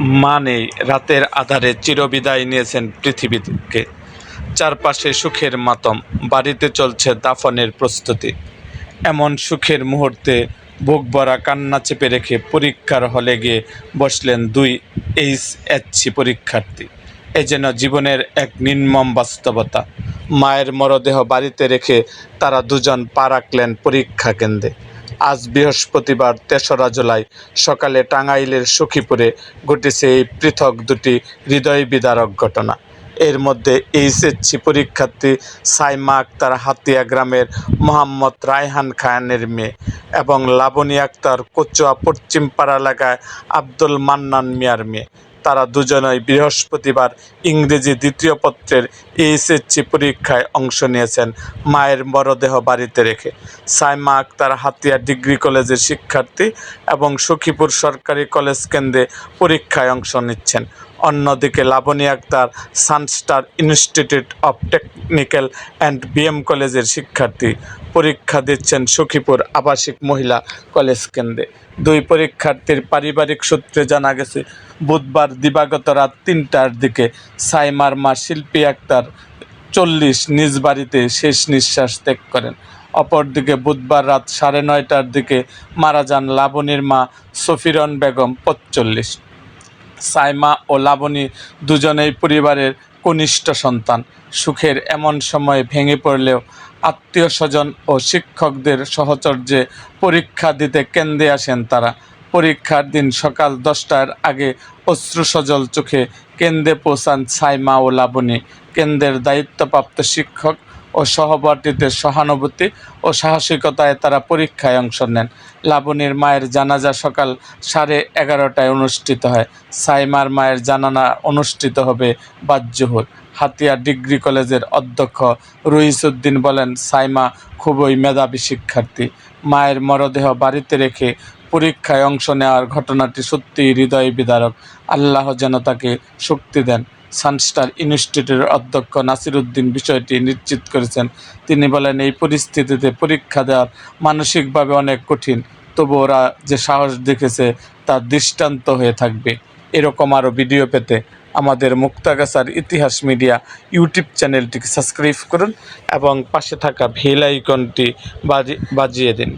মা নেই রাতের আধারে চিরবিদায় নিয়েছেন পৃথিবীকে। চারপাশে সুখের মাতম, বাড়িতে চলছে দাফনের প্রস্তুতি। এমন সুখের মুহূর্তে বুক ভরা কান্না চেপে রেখে পরীক্ষার হলে গিয়ে বসলেন দুই এইচ এসসি পরীক্ষার্থী। এ যেন জীবনের এক নির্মম বাস্তবতা। মায়ের মরদেহ বাড়িতে রেখে তারা দুজন পা রাখলেন পরীক্ষা কেন্দ্রে। আজ বৃহস্পতিবার তেসরা জুলাই সকালে টাঙ্গাইলের সখীপুরে ঘটেছে এই পৃথক দুটি হৃদয় বিদারক ঘটনা। এর মধ্যে এইচএসসি পরীক্ষার্থী সাইমা আক্তার হাতিয়া গ্রামের মোহাম্মদ রায়হান খানের মেয়ে এবং লাবণী আক্তার কচুয়া পশ্চিমপাড়া এলাকায় আব্দুল মান্নান মিয়ার মেয়ে। তারা দুজনই বৃহস্পতিবার ইংরেজি দ্বিতীয় পত্রের এইচএসসি পরীক্ষায় অংশ নিয়েছেন। মায়ের মরদেহ বাড়িতে রেখে। সাইমা আক্তার হাতিয়া ডিগ্রি কলেজের শিক্ষার্থী এবং সখীপুর সরকারি কলেজ কেন্দ্রে পরীক্ষায় অংশ নিচ্ছেন। অন্যদিকে Laboni Akter Sunstar institute of technical and BM কলেজের শিক্ষার্থী। পরীক্ষা দিচ্ছেন সখীপুর আবাসিক মহিলা কলেজ কেন্দ্রে। দুই পরীক্ষার্থীর পারিবারিক সূত্রে জানা গেছে, বুধবার দিবাগত রাত তিনটার দিকে সাইমার মা শিল্পী আক্তার চল্লিশ নিজ বাড়িতে শেষ নিঃশ্বাস ত্যাগ করেন। অপরদিকে বুধবার রাত সাড়ে নয়টার দিকে মারা যান লাবণীর মা সফিরন বেগম পঁচল্লিশ। সাইমা ও লাবণী দুজনেই পরিবারের কনিষ্ঠ সন্তান। সুখের এমন সময়ে ভেঙে পড়লেও আত্মীয় স্বজন ও শিক্ষকদের সহচর্যে পরীক্ষা দিতে কেন্দ্রে আসেন তারা। পরীক্ষার দিন সকাল দশটার আগে অশ্রুসজল চোখে কেন্দ্রে পৌঁছান সাইমা ও লাবণী। কেন্দ্রের দায়িত্বপ্রাপ্ত শিক্ষক ও সহপাঠীদের সহানুভূতি ও সাহসিকতায় তারা পরীক্ষায় অংশ নেন। লাবণীর মায়ের জানাজা সকাল সাড়ে এগারোটায় অনুষ্ঠিত হয়। সাইমার মায়ের জানানা অনুষ্ঠিত হবে বাজ্যহুর হাতিয়া ডিগ্রি কলেজের অধ্যক্ষ রইসুদ্দিন বলেন, সাইমা খুবই মেধাবী শিক্ষার্থী। মায়ের মরদেহ বাড়িতে রেখে পরীক্ষায় অংশ নেওয়ার ঘটনাটি সত্যিই হৃদয় বিদারক। আল্লাহ যেন তাকে শক্তি দেন। সানস্টার ইনস্টিটিউটের অধ্যক্ষ নাসিরুদ্দিন বিষয়টি নিশ্চিত করেছেন। তিনি বলেন, এই পরিস্থিতিতে পরীক্ষা দেওয়ার মানসিকভাবে অনেক কঠিন। তবু ওরা যে সাহস দেখেছে, তা দৃষ্টান্ত হয়ে থাকবে। এরকম আরও ভিডিও পেতে আমাদের মুক্তাগাছার ইতিহাস মিডিয়া ইউটিউব চ্যানেলটিকে সাবস্ক্রাইব করুন এবং পাশে থাকা বেল আইকনটি বাজি, বাজিয়ে দিন।